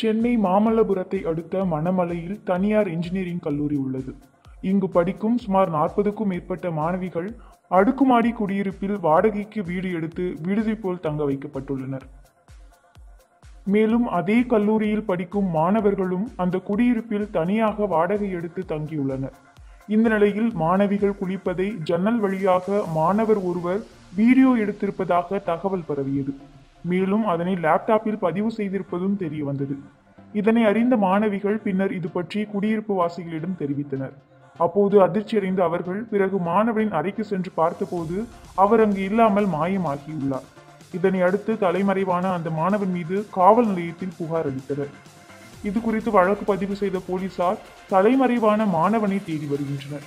சென்னை மாமல்லபுரத்தை அடுத்த மணமலையில் தனியார் இன்ஜினியரிங் கல்லூரி உள்ளது. இங்கு படிக்கும் சுமார் நாற்பதுக்கும் மேற்பட்ட மாணவிகள் அடுக்குமாடி குடியிருப்பில் வாடகைக்கு வீடு எடுத்து விடுதி போல் தங்க வைக்கப்பட்டுள்ளனர். மேலும் அதே கல்லூரியில் படிக்கும் மாணவர்களும் அந்த குடியிருப்பில் தனியாக வாடகை எடுத்து தங்கியுள்ளனர். இந்த நிலையில் மாணவிகள் குளிப்பதை ஜன்னல் வழியாக மாணவர் ஒருவர் வீடியோ எடுத்திருப்பதாக தகவல் பரவியது. மேலும் அதனை லேப்டாப்பில் பதிவு செய்திருப்பதும் தெரிய வந்தது. இதனை அறிந்த மாணவிகள் பின்னர் இது பற்றி குடியிருப்பு வாசிகளிடம் தெரிவித்தனர். அப்போது அதிர்ச்சியடைந்த அவர்கள் பிறகு மாணவனின் அறைக்கு சென்று பார்த்தபோது அவர் அங்கு இல்லாமல் மாயமாகியுள்ளார். இதனை அடுத்து தலைமறைவான அந்த மாணவன் மீது காவல் நிலையத்தில் புகார் அளித்தனர். இது குறித்து வழக்கு பதிவு செய்த போலீசார் தலைமறைவான மாணவனை தேடி வருகின்றனர்.